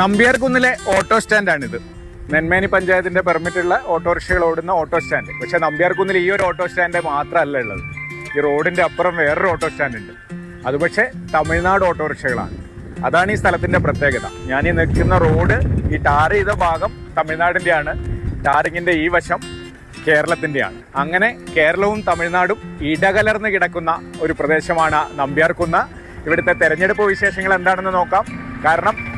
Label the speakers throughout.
Speaker 1: നമ്പ്യാർകുന്നിലെ auto സ്റ്റാൻഡാണിത്. നെന്മേനി പഞ്ചായത്തിന്റെ പെർമിറ്റുള്ള ഓട്ടോറിക്ഷകൾ ഓടുന്ന ഓട്ടോ സ്റ്റാൻഡ്. പക്ഷെ നമ്പ്യാർകുന്നിൽ ഈ ഒരു ഓട്ടോ സ്റ്റാൻഡ് മാത്രമല്ല ഉള്ളത്. ഈ റോഡിന്റെ അപ്പുറം വേറൊരു ഓട്ടോ സ്റ്റാൻഡ് ഉണ്ട് അത് പക്ഷേ തമിഴ്നാട് ഓട്ടോറിക്ഷകളാണ്. അതാണ് ഈ സ്ഥലത്തിന്റെ പ്രത്യേകത. ഞാൻ ഈ നിൽക്കുന്ന റോഡ് ഈ ടാർ ചെയ്ത ഭാഗം തമിഴ്നാടിന്റെയാണ്. ടാറിങ്ങിന്റെ ഈ വശം കേരളത്തിന്റെയാണ്. അങ്ങനെ കേരളവും തമിഴ്നാടും ഇടകലർന്ന് കിടക്കുന്ന ഒരു പ്രദേശമാണ് നമ്പ്യാർകുന്ന് ഇവിടുത്തെ തെരഞ്ഞെടുപ്പ് വിശേഷങ്ങൾ എന്താണെന്ന് നോക്കാം. കാരണം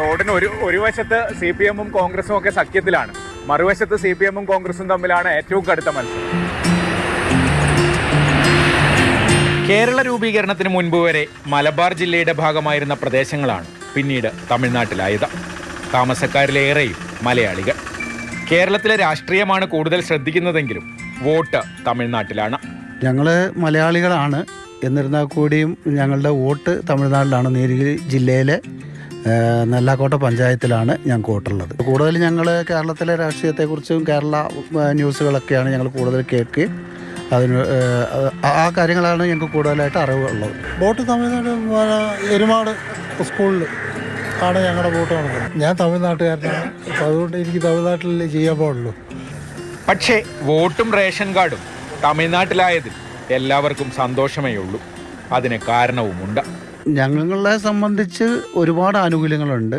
Speaker 1: റോഡിന് ഒരു ഒരു വശത്ത് സി പി എമ്മും കോൺഗ്രസും ഒക്കെ സഖ്യത്തിലാണ്. മറുവശത്ത് സി പി എമ്മും കോൺഗ്രസും തമ്മിലാണ് ഏറ്റവും കടുത്ത മത്സരം. കേരള രൂപീകരണത്തിന് മുൻപ് വരെ മലബാർ ജില്ലയുടെ ഭാഗമായിരുന്ന പ്രദേശങ്ങളാണ് പിന്നീട് തമിഴ്നാട്ടിലായത്. താമസക്കാരിലേറെയും മലയാളികൾ. കേരളത്തിലെ രാഷ്ട്രീയമാണ് കൂടുതൽ ശ്രദ്ധിക്കുന്നതെങ്കിലും വോട്ട് തമിഴ്നാട്ടിലാണ്.
Speaker 2: ഞങ്ങൾ മലയാളികളാണ്. എന്നിരുന്നാൽ കൂടിയും ഞങ്ങളുടെ വോട്ട് തമിഴ്നാട്ടിലാണ്. നീലഗിരി ജില്ലയിലെ നെല്ലാക്കോട്ട പഞ്ചായത്തിലാണ് ഞാൻ കൂട്ടുള്ളത്. കൂടുതൽ ഞങ്ങൾ കേരളത്തിലെ രാഷ്ട്രീയത്തെക്കുറിച്ചും കേരള ന്യൂസുകളൊക്കെയാണ് ഞങ്ങൾ കൂടുതൽ കേൾക്കുകയും അതിന് ആ, കാര്യങ്ങളാണ് ഞങ്ങൾക്ക് കൂടുതലായിട്ട് അറിവുള്ളത്.
Speaker 3: ബോട്ട് തമിഴ്നാട് എരുമാട് സ്കൂളിൽ ആണ് ഞങ്ങളുടെ ബോട്ട് നടക്കുന്നത് ഞാൻ തമിഴ്നാട്ടുകാരനാണ്. അപ്പോൾ അതുകൊണ്ട് എനിക്ക് തമിഴ്നാട്ടിൽ ചെയ്യാൻ പാടുള്ളൂ.
Speaker 1: പക്ഷേ വോട്ടും റേഷൻ കാർഡും തമിഴ്നാട്ടിലായതിൽ എല്ലാവർക്കും സന്തോഷമേ ഉള്ളൂ. അതിന് കാരണവുമുണ്ട്.
Speaker 2: ഞങ്ങളെ സംബന്ധിച്ച് ഒരുപാട് ആനുകൂല്യങ്ങളുണ്ട്.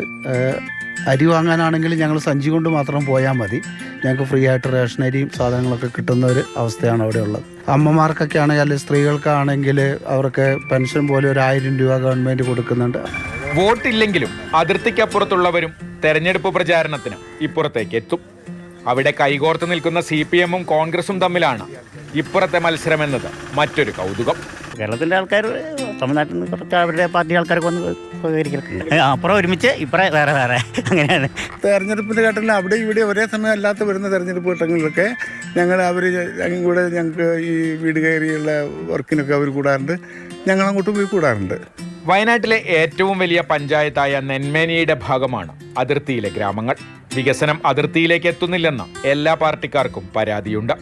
Speaker 2: അരി വാങ്ങാനാണെങ്കിൽ ഞങ്ങൾ സഞ്ചി കൊണ്ട് മാത്രം പോയാൽ മതി. ഞങ്ങൾക്ക് ഫ്രീ ആയിട്ട് റേഷൻ അരിയും സാധനങ്ങളൊക്കെ കിട്ടുന്ന ഒരു അവസ്ഥയാണ് അവിടെ ഉള്ളത്. അമ്മമാർക്കൊക്കെ ആണെങ്കിൽ അല്ലെങ്കിൽ സ്ത്രീകൾക്കാണെങ്കിൽ അവർക്ക് പെൻഷൻ പോലെ ഒരു ആയിരം രൂപ ഗവൺമെന്റ് കൊടുക്കുന്നുണ്ട്.
Speaker 1: വോട്ടില്ലെങ്കിലും അതിർത്തിക്കപ്പുറത്തുള്ളവരും തെരഞ്ഞെടുപ്പ് പ്രചാരണത്തിന് ഇപ്പുറത്തേക്ക് എത്തും. അവിടെ കൈകോർത്ത് നിൽക്കുന്ന സി പി എമ്മും കോൺഗ്രസും തമ്മിലാണ് ഇപ്പുറത്തെ മത്സരമെന്നത് മറ്റൊരു കൗതുകം.
Speaker 4: കേരളത്തിലെ ആൾക്കാർ തമിഴ്നാട്ടിൽ നിന്ന് കുറച്ച് അവരുടെ പാർട്ടി ആൾക്കാരൊക്കെ വന്ന് സ്വീകരിക്കുന്നുണ്ട് അപ്പുറം ഒരുമിച്ച് ഇപ്പറേ വേറെ വേറെ. അങ്ങനെയാണ്.
Speaker 3: തെരഞ്ഞെടുപ്പിന്റെ ഘട്ടത്തിൽ അവിടെ ഇവിടെ ഒരേ സമയം അല്ലാത്ത വരുന്ന തെരഞ്ഞെടുപ്പ് ഘട്ടങ്ങളിലൊക്കെ ഞങ്ങൾ അവർ കൂടെ ഞങ്ങൾക്ക് ഈ വീട് കയറിയുള്ള വർക്കിനൊക്കെ അവർ കൂടാറുണ്ട്. ഞങ്ങൾ അങ്ങോട്ട് പോയി കൂടാറുണ്ട്.
Speaker 1: വയനാട്ടിലെ ഏറ്റവും വലിയ പഞ്ചായത്തായ നെന്മേനിയുടെ ഭാഗമാണ് അതിർത്തിയിലെ ഗ്രാമങ്ങൾ. വികസനം അതിർത്തിയിലേക്ക് എത്തുന്നില്ലെന്ന എല്ലാ പാർട്ടിക്കാർക്കും പരാതിയുണ്ട്.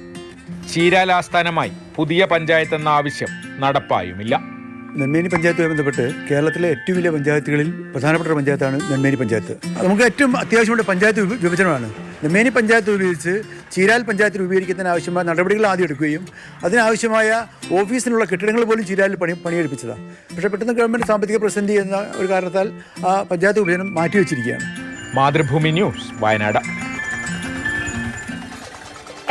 Speaker 1: ചീരാലാസ്ഥാനമായി പുതിയ പഞ്ചായത്ത് എന്ന ആവശ്യം നടപ്പായുമില്ല.
Speaker 5: നെന്മേനി പഞ്ചായത്തുമായി ബന്ധപ്പെട്ട് കേരളത്തിലെ ഏറ്റവും വലിയ പഞ്ചായത്തുകളിൽ പ്രധാനപ്പെട്ട ഒരു പഞ്ചായത്താണ് നെന്മേനി പഞ്ചായത്ത്. നമുക്ക് ഏറ്റവും അത്യാവശ്യമുള്ള പഞ്ചായത്ത് വിഭ- വിഭജനമാണ്. നെന്മേനി പഞ്ചായത്ത് ഉപയോഗിച്ച് ചീരാൽ പഞ്ചായത്ത് രൂപീകരിക്കുന്നതിന് ആവശ്യമായ നടപടികൾ ആദ്യം എടുക്കുകയും അതിനാവശ്യമായ ഓഫീസിനുള്ള കെട്ടിടങ്ങൾ പോലും ചീരാലിൽ പണി പണിയെടുപ്പിച്ചതാണ്. പക്ഷേ പെട്ടെന്ന് ഗവൺമെന്റ് സാമ്പത്തിക പ്രതിസന്ധി എന്ന ഒരു കാരണത്താൽ ആ പഞ്ചായത്ത് വിഭജനം മാറ്റിവെച്ചിരിക്കുകയാണ്.
Speaker 1: മാതൃഭൂമി ന്യൂസ് വയനാട്.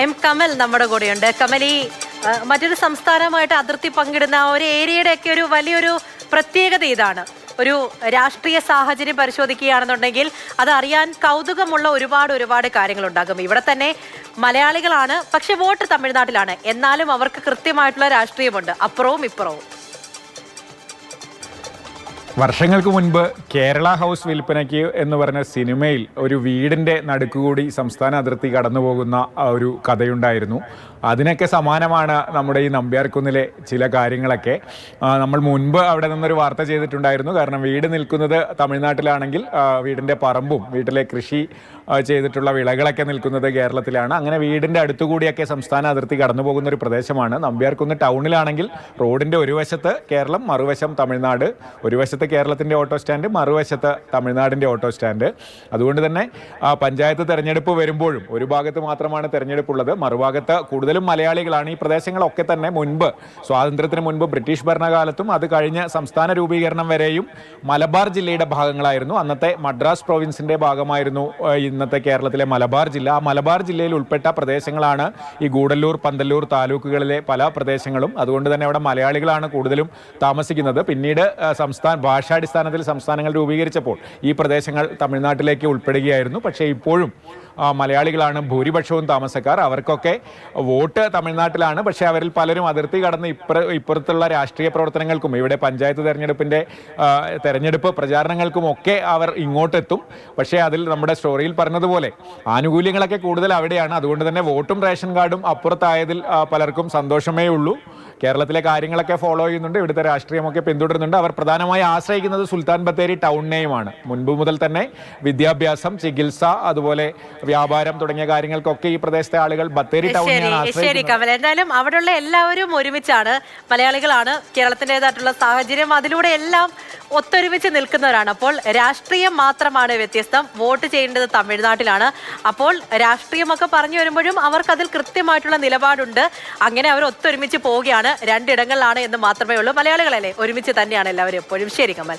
Speaker 6: എം കമൽ നമ്മുടെ കൂടെയുണ്ട്. കമൽ ഈ ആ, മറ്റൊരു സംസ്ഥാനമായിട്ട് അതിർത്തി പങ്കിടുന്ന ഒരു ഏരിയയുടെ ഒക്കെ ഒരു വലിയൊരു പ്രത്യേകത ഇതാണ്. ഒരു രാഷ്ട്രീയ സാഹചര്യം പരിശോധിക്കുകയാണെന്നുണ്ടെങ്കിൽ അത് അറിയാൻ കൗതുകമുള്ള ഒരുപാട് ഒരുപാട് കാര്യങ്ങളുണ്ടാകും. ഇവിടെ തന്നെ മലയാളികളാണ് പക്ഷെ വോട്ട് തമിഴ്നാട്ടിലാണ്. എന്നാലും അവർക്ക് കൃത്യമായിട്ടുള്ള രാഷ്ട്രീയമുണ്ട്. അപ്പുറവും ഇപ്പുറവും.
Speaker 1: വർഷങ്ങൾക്ക് മുൻപ് കേരള ഹൗസ് വിൽപ്പനയ്ക്ക് എന്ന് പറഞ്ഞ സിനിമയിൽ ഒരു വീടിന്റെ നടുക്കുകൂടി സംസ്ഥാന അതിർത്തി കടന്നു പോകുന്ന ഒരു കഥയുണ്ടായിരുന്നു. അതിനൊക്കെ സമാനമാണ് നമ്മുടെ ഈ നമ്പ്യാർക്കുന്നിലെ ചില കാര്യങ്ങളൊക്കെ. നമ്മൾ മുൻപ് അവിടെ നിന്നൊരു വാർത്ത ചെയ്തിട്ടുണ്ടായിരുന്നു. കാരണം വീട് നിൽക്കുന്നത് തമിഴ്നാട്ടിലാണെങ്കിൽ വീടിന്റെ പറമ്പും വീട്ടിലെ കൃഷി ചെയ്തിട്ടുള്ള വിളകളൊക്കെ നിൽക്കുന്നത് കേരളത്തിലാണ്. അങ്ങനെ വീടിന്റെ അടുത്തുകൂടിയൊക്കെ സംസ്ഥാന അതിർത്തി കടന്നു പോകുന്ന ഒരു പ്രദേശമാണ്. നമ്പ്യാർക്കുന്ന് ടൗണിലാണെങ്കിൽ റോഡിന്റെ ഒരു വശത്ത് കേരളം മറുവശം തമിഴ്നാട്. ഒരു വശത്ത് കേരളത്തിന്റെ ഓട്ടോ സ്റ്റാൻഡ് മറുവശത്ത് തമിഴ്നാടിന്റെ ഓട്ടോ സ്റ്റാൻഡ്. അതുകൊണ്ട് തന്നെ പഞ്ചായത്ത് തെരഞ്ഞെടുപ്പ് വരുമ്പോഴും ഒരു ഭാഗത്ത് മാത്രമാണ് തെരഞ്ഞെടുപ്പുള്ളത്. മറുഭാഗത്ത് കൂടുതലും മലയാളികളാണ്. ഈ പ്രദേശങ്ങളൊക്കെ തന്നെ മുൻപ് സ്വാതന്ത്ര്യത്തിന് മുൻപ് ബ്രിട്ടീഷ് ഭരണകാലത്തും അത് കഴിഞ്ഞ് സംസ്ഥാന രൂപീകരണം വരെയും മലബാർ ജില്ലയുടെ ഭാഗങ്ങളായിരുന്നു. അന്നത്തെ മദ്രാസ് പ്രൊവിൻസിന്റെ ഭാഗമായിരുന്നു ആ, ഇന്നത്തെ കേരളത്തിലെ മലബാർ ജില്ല. ആ മലബാർ ജില്ലയിൽ ഉൾപ്പെട്ട പ്രദേശങ്ങളാണ് ഈ ഗൂഡല്ലൂർ പന്തല്ലൂർ താലൂക്കുകളിലെ പല പ്രദേശങ്ങളും. അതുകൊണ്ട് തന്നെ അവിടെ മലയാളികളാണ് കൂടുതലും താമസിക്കുന്നത്. പിന്നീട് സംസ്ഥാന ഭാഷാടിസ്ഥാനത്തിൽ സംസ്ഥാനങ്ങൾ രൂപീകരിച്ചപ്പോൾ ഈ പ്രദേശങ്ങൾ തമിഴ്നാട്ടിലേക്ക് ഉൾപ്പെടുകയായിരുന്നു. പക്ഷേ ഇപ്പോഴും മലയാളികളാണ് ഭൂരിപക്ഷവും താമസക്കാർ. അവർക്കൊക്കെ വോട്ട് തമിഴ്നാട്ടിലാണ്. പക്ഷേ അവരിൽ പലരും അതിർത്തി കടന്ന് ഇപ്പുറ ഇപ്പുറത്തുള്ള രാഷ്ട്രീയ പ്രവർത്തനങ്ങൾക്കും ഇവിടെ പഞ്ചായത്ത് തെരഞ്ഞെടുപ്പിന്റെ തെരഞ്ഞെടുപ്പ് പ്രചാരണങ്ങൾക്കും ഒക്കെ അവർ ഇങ്ങോട്ടെത്തും. പക്ഷേ അതിൽ നമ്മുടെ സ്റ്റോറിയിൽ പറഞ്ഞതുപോലെ ആനുകൂല്യങ്ങളൊക്കെ കൂടുതൽ അവിടെയാണ്. അതുകൊണ്ട് തന്നെ വോട്ടും റേഷൻ കാർഡും അപ്പുറത്തായതിൽ പലർക്കും സന്തോഷമേ ഉള്ളൂ കേരളത്തിലെ കാര്യങ്ങളൊക്കെ ഫോളോ ചെയ്യുന്നുണ്ട്. ഇവിടുത്തെ രാഷ്ട്രീയമൊക്കെ പിന്തുടരുന്നുണ്ട്. അവർ പ്രധാനമായി ആശ്രയിക്കുന്നത് സുൽത്താൻ ബത്തേരി ടൗൺ ടൗണിനെയുമാണ്. മുൻപ് മുതൽ തന്നെ വിദ്യാഭ്യാസം ചികിത്സ അതുപോലെ വ്യാപാരം തുടങ്ങിയ കാര്യങ്ങൾക്കൊക്കെ ഈ പ്രദേശത്തെ ആളുകൾ ബത്തേരി
Speaker 6: ടൗൺ
Speaker 1: ടൗണിനെയാണ്
Speaker 6: ശരി കമൽ. എന്തായാലും അവിടെയുള്ള എല്ലാവരും ഒരുമിച്ചാണ് മലയാളികളാണ് കേരളത്തിന്റെതായിട്ടുള്ള സാഹചര്യം. അതിലൂടെ എല്ലാം ഒത്തൊരുമിച്ച് നിൽക്കുന്നവരാണ്. അപ്പോൾ രാഷ്ട്രീയം മാത്രമാണ് വ്യത്യസ്തം. വോട്ട് ചെയ്യേണ്ടത് തമിഴ്നാട്ടിലാണ്. അപ്പോൾ രാഷ്ട്രീയമൊക്കെ പറഞ്ഞു വരുമ്പോഴും അവർക്കതിൽ കൃത്യമായിട്ടുള്ള നിലപാടുണ്ട്. അങ്ങനെ അവർ ഒത്തൊരുമിച്ച് പോവുകയാണ്. രണ്ടിടങ്ങളിലാണ് എന്ന് മാത്രമേ ഉള്ളൂ. മലയാളികളല്ലേ? ഒരുമിച്ച് തന്നെയാണ് എല്ലാവരും എപ്പോഴും. ശരി കമൽ.